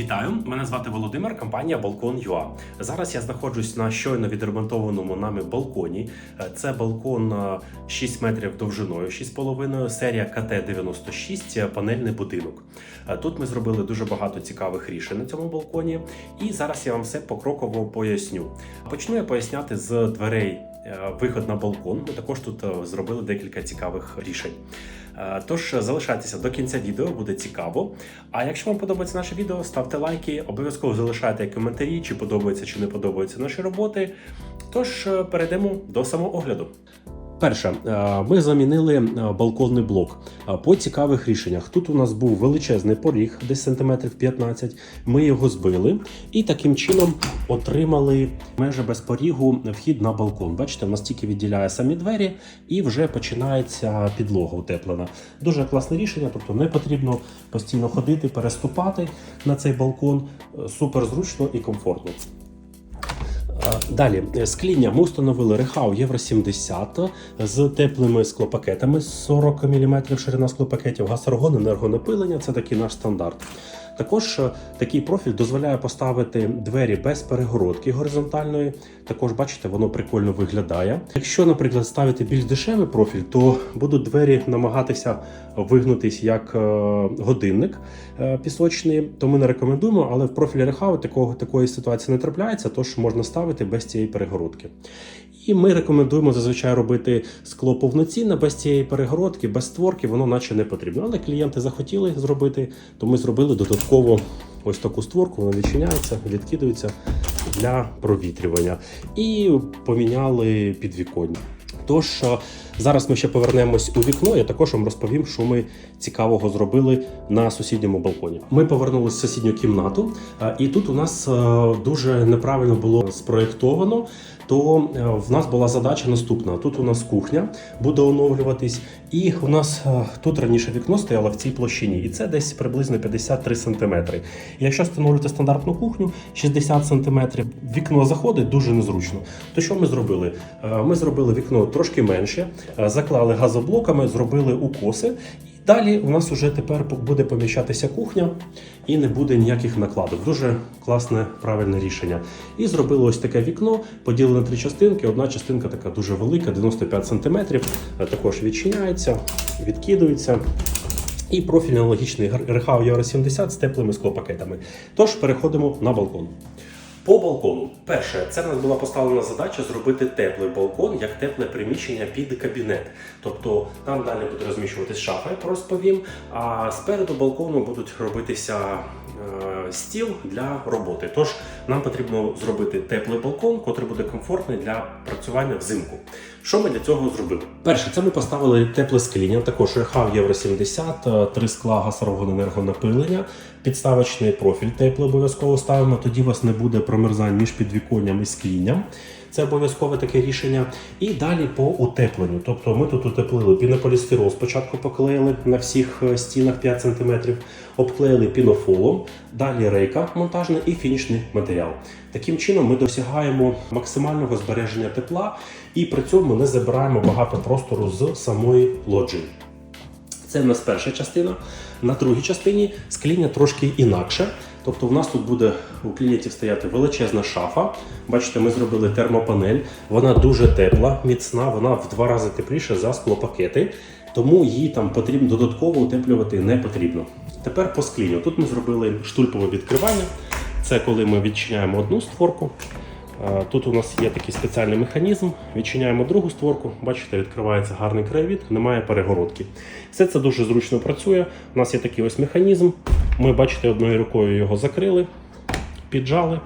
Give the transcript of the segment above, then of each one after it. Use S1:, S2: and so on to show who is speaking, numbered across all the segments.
S1: Вітаю! Мене звати Володимир, компанія Балкон.ua. Зараз я знаходжусь на щойно відремонтованому нами балконі. Е, Це балкон е, 6 метрів довжиною, 6,5, серія КТ-96, е, панельний будинок. Е, Тут ми зробили дуже багато цікавих рішень на цьому балконі, і зараз я вам все покроково поясню. Почну я поясняти з дверей. Е, Виход на балкон. Ми також тут е, зробили декілька цікавих рішень. Е, Тож залишайтеся до кінця відео, буде цікаво. А якщо вам подобається наше відео, ставте лайки, обов'язково залишайте коментарі, чи подобається чи не подобаються наші роботи. Тож перейдемо до самоогляду. Перше, е, ми замінили е, балконний блок е, по цікавих рішеннях. Тут у нас був величезний поріг, десь сантиметрів 15. Ми його збили і таким чином отримали майже без порігу вхід на балкон. Бачите, в нас тільки відділяє самі двері, і вже починається підлога утеплена. Дуже класне рішення, тобто не потрібно постійно ходити, переступати на цей балкон. Супер зручно і комфортно. Далі е, скління ми встановили Рехау Євро 70 з теплими склопакетами 40 мм ширина склопакетів, гасаргон, енергонапилення це такий наш стандарт. Також е, такий профіль дозволяє поставити двері без перегородки горизонтальної. Також бачите, воно прикольно виглядає. Якщо, наприклад, ставити більш дешевий профіль, то будуть двері намагатися вигнутись як е, годинник е, пісочний, то ми не рекомендуємо, але в профілі Рехау такої ситуації не трапляється, тож можна ставити без цієї перегородки. І ми рекомендуємо зазвичай робити скло повноцінне, без цієї перегородки, без створки, воно наче не потрібно. Але клієнти захотіли зробити, то ми зробили додатково ось таку створку, вона відчиняється, відкидується для провітрювання. І поміняли підвіконня. Тож е, зараз ми ще повернемось у вікно. Я також вам розповім, що ми цікавого зробили на сусідньому балконі. Ми повернулися в сусідню кімнату, е, і тут у нас е, дуже неправильно було спроєктовано. То в нас була задача наступна: тут у нас кухня буде оновлюватись, і у нас тут раніше вікно стояло в цій площині, і це десь приблизно 53 см. Якщо встановлювати стандартну кухню 60 см, вікно заходить дуже незручно. То що ми зробили? Ми зробили вікно трошки менше, е, заклали газоблоками, зробили укоси. Далі у нас вже тепер буде поміщатися кухня і не буде ніяких накладок. Дуже класне правильне рішення. І зробили ось таке вікно, поділили на три частинки. Одна частинка така дуже велика, 95 см, також відчиняється, відкидується. І профіль аналогічний Рехау Євро 70 з теплими склопакетами. Тож переходимо на балкон. По балкону, перше, це в нас була поставлена задача зробити теплий балкон як тепле приміщення під кабінет. Тобто там далі буде розміщуватись шафа, я розповім. А спереду балкону будуть робитися е, стіл для роботи. Тож нам потрібно зробити теплий балкон, котрий буде комфортний для працювання взимку. Що ми для цього зробили? Перше, це ми поставили тепле скління, також Рехав Євро 70, е, три скла газового енергонапилення, підставочний профіль теплий обов'язково ставимо. Тоді у вас не буде промерзань між підвіконням і склінням. Це обов'язкове таке рішення. І далі по утепленню. Тобто ми тут утеплили пінополістирол, спочатку поклеїли на всіх е, стінах 5 см, обклеїли пінофолом, далі рейка монтажна і фінішний матеріал. Таким чином ми досягаємо максимального збереження тепла і при цьому не забираємо багато простору з самої лоджії. Це в нас перша частина. На другій частині скління трошки інакше. Тобто в нас тут буде у клієнтів стояти величезна шафа. Бачите, ми зробили термопанель. Вона дуже тепла, міцна, вона в два рази тепліша за склопакети, тому її там потрібно додатково утеплювати не потрібно. Тепер по склінню. Тут ми зробили штульпове відкривання. Це коли ми відчиняємо одну створку. Е, Тут у нас є такий спеціальний механізм. Відчиняємо другу створку. Бачите, відкривається гарний краєвід, немає перегородки. Все це дуже зручно працює. У нас є такий ось механізм. Ми, бачите, одною рукою його закрили, піджали.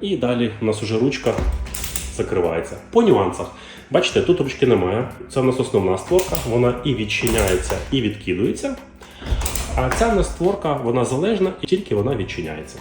S1: І далі у нас вже ручка закривається. По нюансах. Бачите, тут ручки немає. Це у нас основна створка, вона і відчиняється, і відкидується. А ця в нас створка, вона залежна і тільки вона відчиняється.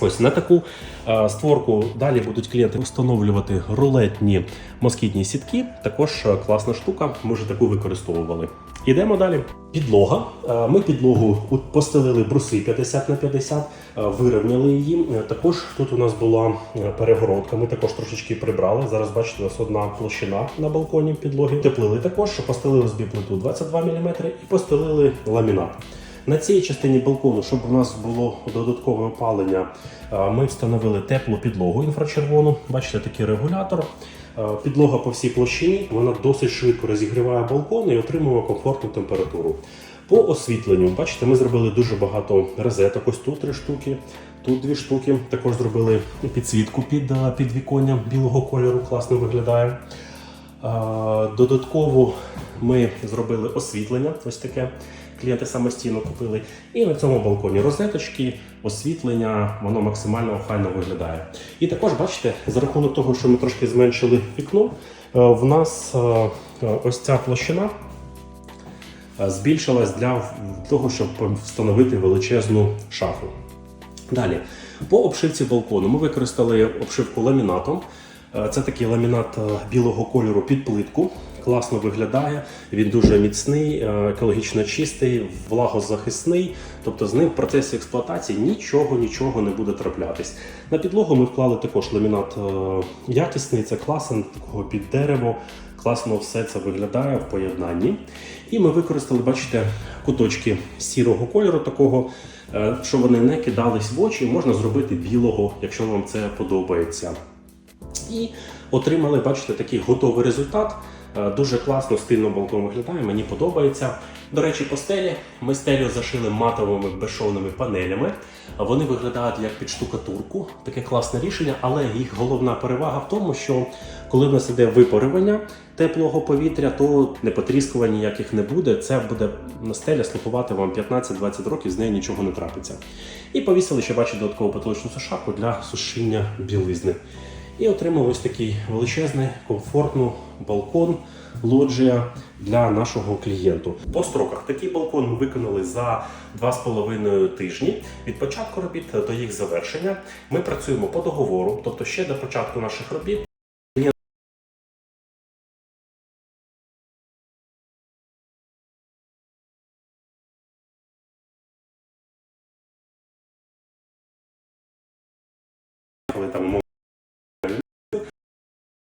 S1: Ось на таку е, створку далі будуть клієнти встановлювати рулетні москітні сітки. Також е, класна штука, ми вже таку використовували. Ідемо далі. Підлога. Е, Ми підлогу постелили бруси 50 на 50, е, вирівняли її. Також тут у нас була перегородка. Ми також трошечки прибрали. Зараз бачите, у нас одна площина на балконі підлоги. Теплили також, постелили збі плиту 22 мм і постелили ламінат. На цій частині балкону, щоб у нас було додаткове опалення, е, ми встановили теплу підлогу інфрачервону. Бачите, такий регулятор. Е, Підлога по всій площині, вона досить швидко розігріває балкон і отримує комфортну температуру. По освітленню, бачите, ми зробили дуже багато розеток. Ось тут три штуки, тут дві штуки. Також зробили підсвітку під е, підвіконня білого кольору, класно виглядає. Додатково ми зробили освітлення, ось таке. Клієнти самостійно купили. І на цьому балконі розеточки, освітлення, воно максимально охайно виглядає. І також, бачите, за рахунок того, що ми трошки зменшили вікно, е, в нас е, е, ось ця площина збільшилась для того, щоб встановити величезну шафу. Далі, по обшивці балкону ми використали обшивку ламінатом. Це такий ламінат білого кольору під плитку. Класно виглядає, він дуже міцний, е, екологічно чистий, влагозахисний. Тобто з ним в процесі експлуатації нічого нічого не буде траплятись. На підлогу ми вклали також ламінат е, якісний, це класен, такого під дерево. Класно все це виглядає в поєднанні. І ми використали, бачите, куточки сірого кольору, такого, е, щоб вони не кидались в очі. Можна зробити білого, якщо вам це подобається. І отримали, бачите, такий готовий результат. Е, Дуже класно, стильно балкон виглядає, мені подобається. До речі, по стелі ми стелю зашили матовими безшовними панелями. Вони виглядають як під штукатурку, таке класне рішення, але їх головна перевага в тому, що коли в нас іде випарювання теплого повітря, то не потріскувань ніяких не буде. Це буде на стеля слухувати вам 15-20 років, з нею нічого не трапиться. І повісили ще бачите додаткову потолочну сушарку для сушіння білизни. І отримав ось такий величезний, комфортний балкон, лоджія для нашого клієнту. По строках такий балкон ми виконали за 2,5 тижні. Від початку робіт до їх завершення. Ми працюємо по договору, тобто ще до початку наших робіт. Коли там